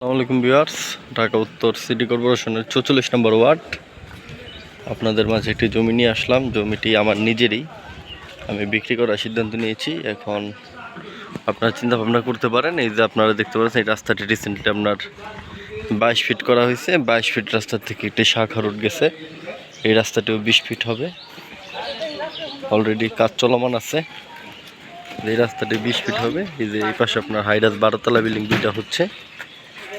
আসসালামু আলাইকুম ভিউয়ার্স, ঢাকা উত্তর সিটি কর্পোরেশনের চৌচল্লিশ নম্বর ওয়ার্ড। আপনাদের মাঝে একটি জমি নিয়ে আসলাম, জমিটি আমার নিজেরই। আমি বিক্রি করার সিদ্ধান্ত নিয়েছি, এখন আপনারা চিন্তা ভাবনা করতে পারেন, এই যে আপনারা দেখতে পাচ্ছেন, এই রাস্তাটি রিসেন্টলি আপনার বাইশ ফিট করা হয়েছে, বাইশ ফিট রাস্তা থেকে একটি শাখা রোড গেছে। এই রাস্তাটিও বিশ ফিট হবে। অলরেডি কাজ চলমান আছে। এই রাস্তাটি বিশ ফিট হবে, এই যে এই পাশে আপনার হাইরাস বারোতলা বিল্ডিং দুইটা হচ্ছে।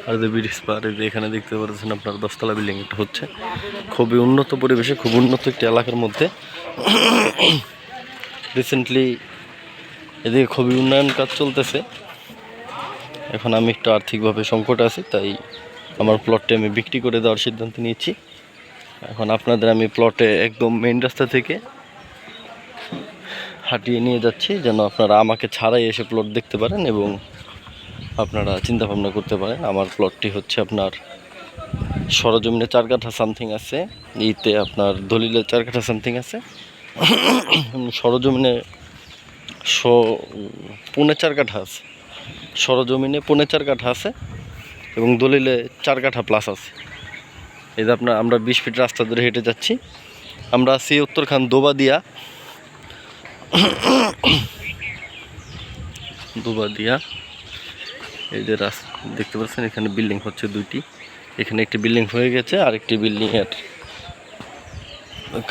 আর যে ব্রিজ পার যে এখানে দেখতে পাচ্ছেন আপনার দশতলা বিল্ডিং একটা হচ্ছে। খুবই উন্নত পরিবেশে, খুব উন্নত একটি এলাকার মধ্যে। রিসেন্টলি এদিকে খুবই উন্নয়ন কাজ চলতেছে। এখন আমি একটু আর্থিকভাবে সংকট আছি, তাই আমার প্লটটি আমি বিক্রি করে দেওয়ার সিদ্ধান্ত নিয়েছি। এখন আপনাদের আমি প্লটে একদম মেন রাস্তা থেকে হাঁটিয়ে নিয়ে যাচ্ছি, যেন আপনারা আমাকে ছাড়াই এসে প্লট দেখতে পারেন এবং আপনারা চিন্তা ভাবনা করতে পারেন। আমার প্লটটি হচ্ছে আপনার সরজমিনে চার কাঠা সামথিং আছে। ইতে আপনার দলিলে চার কাঠা সামথিং আছে। সরজমিনে পৌনে চার কাঠা আছে। সরজমিনে পৌনে চার কাঠা আছে এবং দলিলে চার কাঠা প্লাস আছে। এই যে আপনার, আমরা বিশ ফিট রাস্তা ধরে হেঁটে যাচ্ছি। আমরা আছি উত্তরখান দোবা দিয়া দোবা দিয়া এই যে রাস্তা, দেখতে পাচ্ছেন, এখানে বিল্ডিং হচ্ছে দুইটি। এখানে একটি বিল্ডিং হয়ে গেছে আর একটি বিল্ডিং এর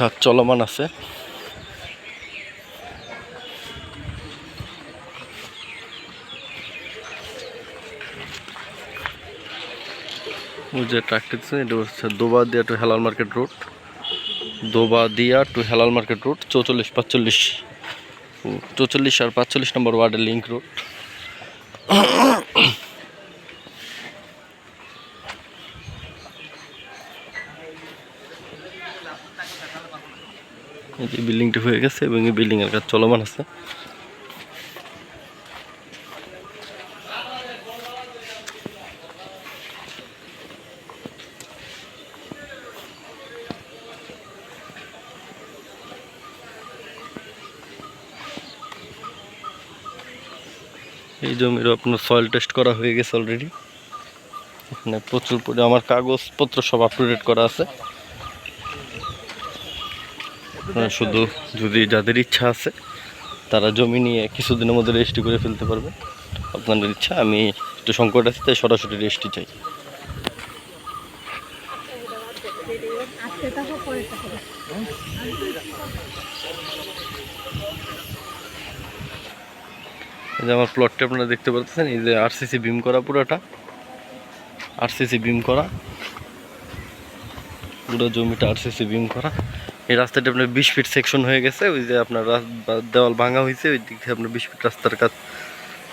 কাজ চলমান আছে। যে ট্রাকটি এটা হচ্ছে Doba Dia to Helal market road. Doba Dia to Helal market road, চৌচল্লিশ পাঁচচল্লিশ, চৌচল্লিশ আর পাঁচচল্লিশ নম্বর ওয়ার্ডের লিঙ্ক রোড। এই বিল্ডিংটি হয়ে গেছে এবং এই বিল্ডিং এর কাজ চলমান আছে। এই জমির আপনার সয়েল টেস্ট করা হয়ে গেছে অলরেডি এখানে প্রচুর পরি, আমার কাগজপত্র সব আপ ডেট করা আছে। আপনারা শুধু যদি যাদের ইচ্ছা আছে, তারা জমি নিয়ে কিছুদিনের মধ্যে রেজিস্ট্রি করে ফেলতে পারবে। আপনাদের ইচ্ছা, আমি একটু সংকট আছে, তাই সরাসরি রেজিস্ট্রি চাই। এই যে আমার প্লটটা আপনারা দেখতে পাচ্ছেন এই যে আরসিসি বিম করা পুরোটা। আরসিসি বিম করা। পুরো জমিটা আরসিসি বিম করা। এই রাস্তাটা আপনার বিশ ফিট সেকশন হয়ে গেছে, ওই যে আপনার দেওয়াল ভাঙা হয়েছে, ওই দিক আপনার বিশ ফিট রাস্তার কাজ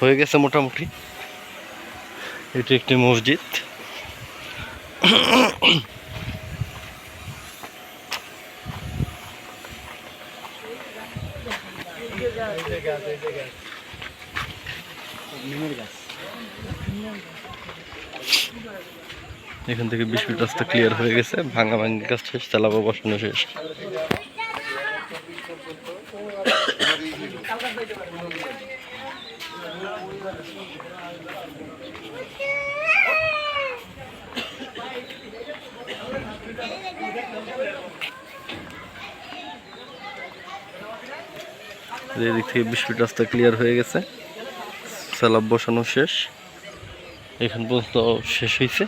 হয়ে গেছে মোটামুটি। এটি একটি মসজিদ। এখান থেকে বিশ ফিট রাস্তা ক্লিয়ার হয়ে গেছে। ভাঙা ভাঙি কাজ শেষ, চালাবো, বসানো শেষ। এই দিক থেকে বিশ ফিট রাস্তা ক্লিয়ার হয়ে গেছে। স্যালাব বসানো শেষ। এখান পর্যন্ত শেষ হয়েছে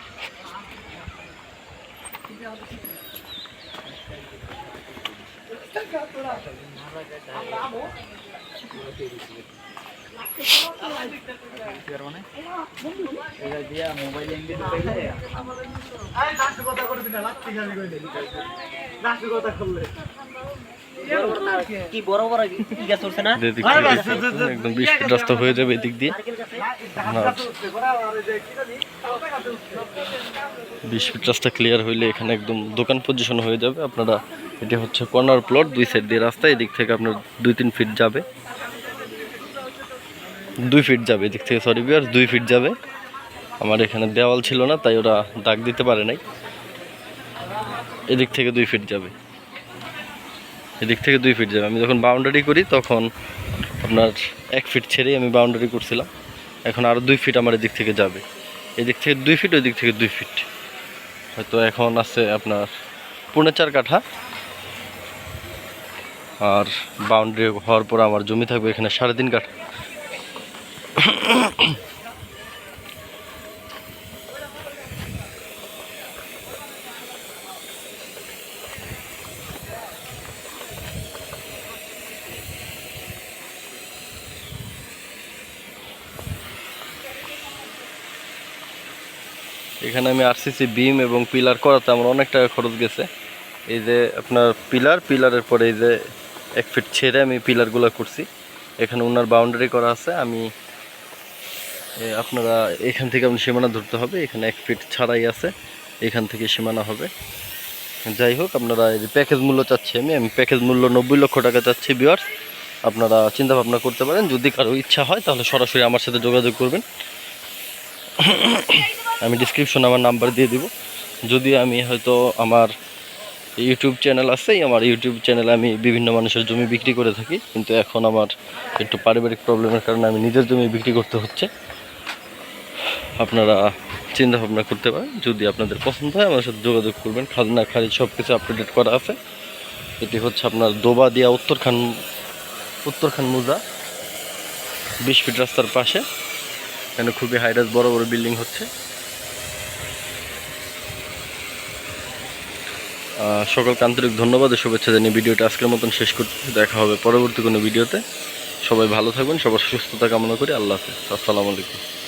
Ah, bravo. Ok, ici. কি বড় বড় গ্যাস উঠছে না? এদিক থেকে দেখতে পাচ্ছেন, একদম বিশ রাস্তা হয়ে যাবে এদিক দিয়ে। বিশ রাস্তা ক্লিয়ার হইলে এখানে একদম দোকান পজিশন হয়ে যাবে। আপনারা এটা হচ্ছে কর্নার প্লট দুই সাইড দিয়ে রাস্তা এদিক থেকে আপনার দুই তিন ফিট যাবে। দুই ফিট যাবে, এদিক থেকে সরি বিয়ার দুই ফিট যাবে। আমার এখানে দেওয়াল ছিল না, তাই ওরা দাগ দিতে পারে নাই। এদিক থেকে দুই ফিট যাবে। এদিক থেকে দুই ফিট যাবে। আমি যখন বাউন্ডারি করি, তখন আপনার এক ফিট ছেড়েই আমি বাউন্ডারি করছিলাম। এখন আরও দুই ফিট আমার এদিক থেকে যাবে। এদিক থেকে দুই ফিট ওই দিক থেকে দুই ফিট হয়তো এখন আছে আপনার পৌনে চার কাঠা। আর বাউন্ডারি হওয়ার পর আমার জমি থাকবে এখানে সাড়ে তিন কাঠা। এখানে আমি আরসিসি বিম এবং পিলার করাতে আমার অনেক টাকা খরচ গেছে। এই যে আপনার পিলার, পিলারের পরে এই যে এক ফিট ছেড়ে আমি পিলারগুলো করছি। এখানে ওনার বাউন্ডারি করা আছে, আমি আপনারা এখান থেকে আপনি সীমানা ধরতে হবে। এখানে এক ফিট ছাড়াই আছে। এখান থেকে সীমানা হবে। যাই হোক, আপনারা এই প্যাকেজ মূল্য চাচ্ছি আমি। আমি প্যাকেজ মূল্য নব্বই লক্ষ টাকা চাচ্ছি বিয়ার্স আপনারা চিন্তা ভাবনা করতে পারেন। যদি কারও ইচ্ছা হয়, তাহলে সরাসরি আমার সাথে যোগাযোগ করবেন। আমি ডিসক্রিপশনে আমার নাম্বার দিয়ে দিব। যদি আমি হয়তো আমার ইউটিউব চ্যানেল আছে আমার ইউটিউব চ্যানেলে আমি বিভিন্ন মানুষের জমি বিক্রি করে থাকি। কিন্তু এখন আমার একটু পারিবারিক প্রবলেমের কারণে আমি নিজের জমি বিক্রি করতে হচ্ছে। আপনারা চিন্তা ভাবনা করতে পারেন। যদি আপনাদের পছন্দ হয় আমার সাথে যোগাযোগ করবেন। খাজনা খারিজ সব কিছু আপডেট করা আছে। এটি হচ্ছে আপনার দোবা দিয়া উত্তরখান উত্তরখান মুজা। বিশ ফিট রাস্তার পাশে। এখানে খুবই হাইরাস বড় বড় বিল্ডিং হচ্ছে। আহ, সকলকে আন্তরিক ধন্যবাদ ও শুভেচ্ছা জানিয়ে ভিডিওটা আজকের মতন শেষ করতে দেখা হবে পরবর্তী কোনো ভিডিওতে। সবাই ভালো থাকবেন সবার সুস্থতা কামনা করি। আল্লাহ হাফেজ। আসসালামু আলাইকুম।